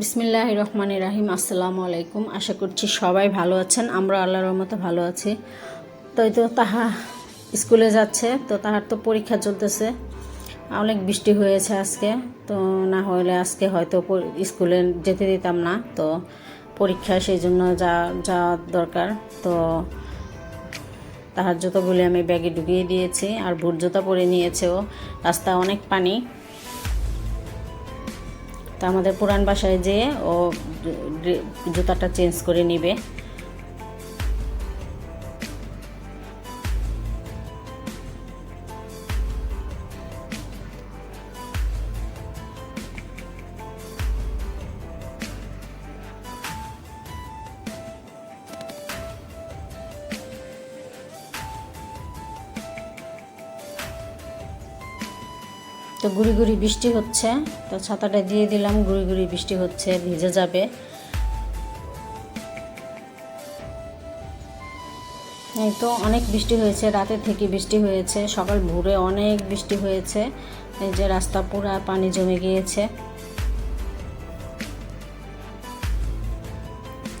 বিসমিল্লাহ রহমান রাহিম, আসসালামু আলাইকুম। আশা করছি সবাই ভালো আছেন। আমরা আল্লাহর মতো ভালো আছি। তো এই তো তাহা স্কুলে যাচ্ছে, তো তাহার তো পরীক্ষা চলতেছে। অনেক বৃষ্টি হয়েছে আজকে, তো না হলে আজকে হয়তো স্কুলে যেতে দিতাম না। তো পরীক্ষা সেই জন্য যা যাওয়া দরকার। তো তাহার জুতোগুলি আমি ব্যাগে ঢুকিয়ে দিয়েছি, আর বুট জুতা পরে নিয়েছে ও। রাস্তায় অনেক পানি। তো আমাদের পুরান বাসায় যেয়ে ও জুতাটা চেঞ্জ করে নিবে। তো গুড়ি গুড়ি বৃষ্টি হচ্ছে, তো ছাতাটা দিয়ে দিলাম, গুড়ি গুড়ি বৃষ্টি হচ্ছে, ভিজে যাবে। এই তো অনেক বৃষ্টি হয়েছে, রাতে থেকে বৃষ্টি হয়েছে, সকাল ভোরে অনেক বৃষ্টি হয়েছে। এই যে রাস্তা পুরা পানি জমে গিয়েছে।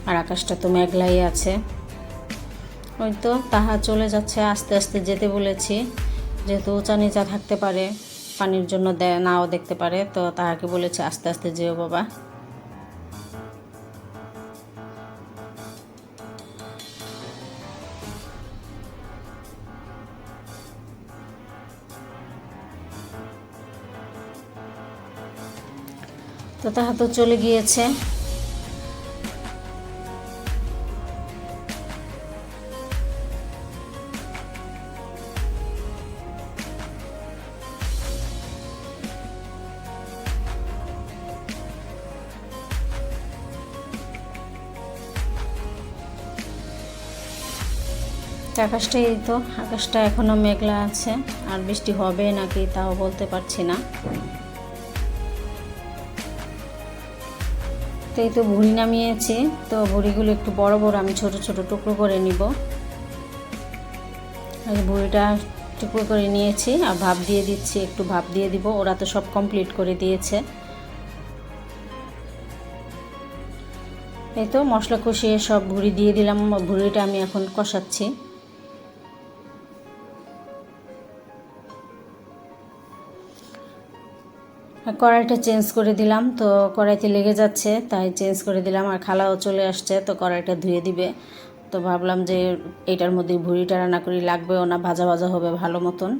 আর আকাশটা তো মেঘলাই আছে। ওই তো তাহা চলে যাচ্ছে, আস্তে আস্তে যেতে বলেছি, যেহেতু উঁচা নিচা থাকতে পারে। পানির জন্য নাও দেখতে পারে। তো তাহাকে বলেছে, আস্তে আস্তে যেও বাবা। তো তাহা তো চলে গিয়েছে। আকাশটা এই তো, আকাশটা এখনও মেঘলা আছে। আর বৃষ্টি হবে নাকি তাও বলতে পারছি না। তো এই তো ভুড়ি নামিয়েছি, তো ভুড়িগুলো একটু বড় বড়, আমি ছোট ছোট টুকরো করে নিব। আর ভুড়িটা টুকরো করে নিয়েছি, আর ভাপ দিয়ে দিচ্ছি, একটু ভাপ দিয়ে দিব, ওরা তো সব কমপ্লিট করে দিয়েছে। এই তো মশলা কষিয়ে সব ভুড়ি দিয়ে দিলাম, ভুড়িটা আমি এখন কষাচ্ছি। কড়াইটা চেঞ্জ করে দিলাম। তো কড়াইতে লেগে যাচ্ছে, তাই চেঞ্জ করে দিলাম। আর খালাও চলে আসছে, তো কড়াইটা ধুয়ে দিবে। তো ভাবলাম যে এইটার মধ্যে ভুড়িটা রান্না করি, লাগবেও না, ভাজা ভাজা হবে ভালো মতন।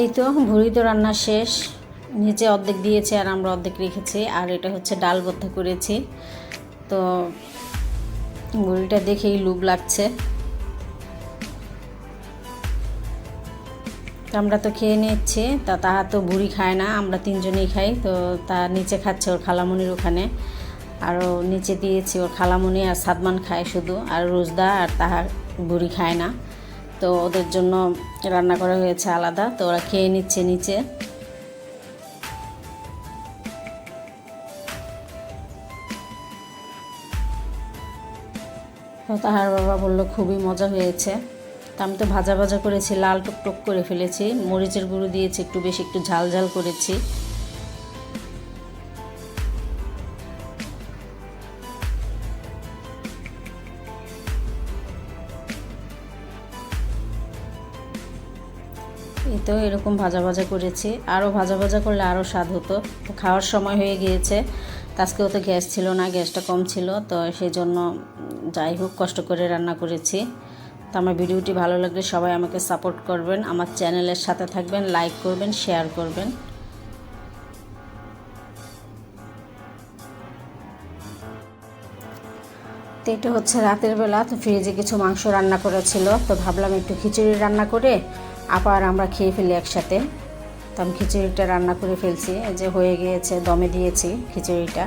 এই তো, ভুড়ি তো রান্না শেষ। নিচে অর্ধেক দিয়েছে আর আমরা অর্ধেক রেখেছি। আর এটা হচ্ছে ডাল ভর্তা করেছি। তো ভুড়িটা দেখেই লুব লাগছে। আমরা তো খেয়ে নিচ্ছি, তা তাহা তো বুড়ি খায় না, আমরা তিনজনেই খাই, তো তা নিচে খাচ্ছে ওর খালামুনির ওখানে। আরও নিচে দিয়েছি ওর খালামুনি আর সাদমান খায় শুধু, আর রোজদা আর তাহার বুড়ি খায় না। তো ওদের জন্য রান্না করা হয়েছে আলাদা, তো ওরা খেয়ে নিচ্ছে নিচে। তাহার বাবা বলল, খুবই মজা হয়েছে। তা আমি তো ভাজা ভাজা করেছি, লাল টুকটুক করে ফেলেছি। মরিচের গুঁড়ো দিয়েছি, একটু বেশি একটু ঝাল ঝাল করেছি। তো এরকম ভাজা ভাজা করেছি। আরও ভাজা ভাজা করলে আরও স্বাদ হতো। খাওয়ার সময় হয়ে গিয়েছে। আজকেও তো গ্যাস ছিল না, গ্যাসটা কম ছিল, তো সেই জন্য যাই হোক, কষ্ট করে রান্না করেছি। তো আমার ভিডিওটি ভালো লাগলে সবাই আমাকে সাপোর্ট করবেন, আমার চ্যানেলের সাথে থাকবেন লাইক করবেন শেয়ার করবেন। তো এটা হচ্ছে রাতের বেলা, তো ফ্রিজে কিছু মাংস রান্না করেছিল তো ভাবলাম একটু খিচুড়ি রান্না করে আবার আমরা খেয়ে ফেলি একসাথে। তো আমি খিচুড়িটা রান্না করে ফেলছি, এই যে হয়ে গিয়েছে, দমে দিয়েছি খিচুড়িটা।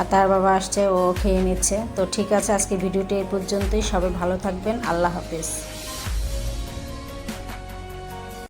আর তার বাবা আসছে, ও খেয়ে নিচ্ছে। তো ঠিক আছে, আজকে ভিডিওটি এই পর্যন্তই। সবাই ভালো থাকবেন। আল্লাহ হাফেজ।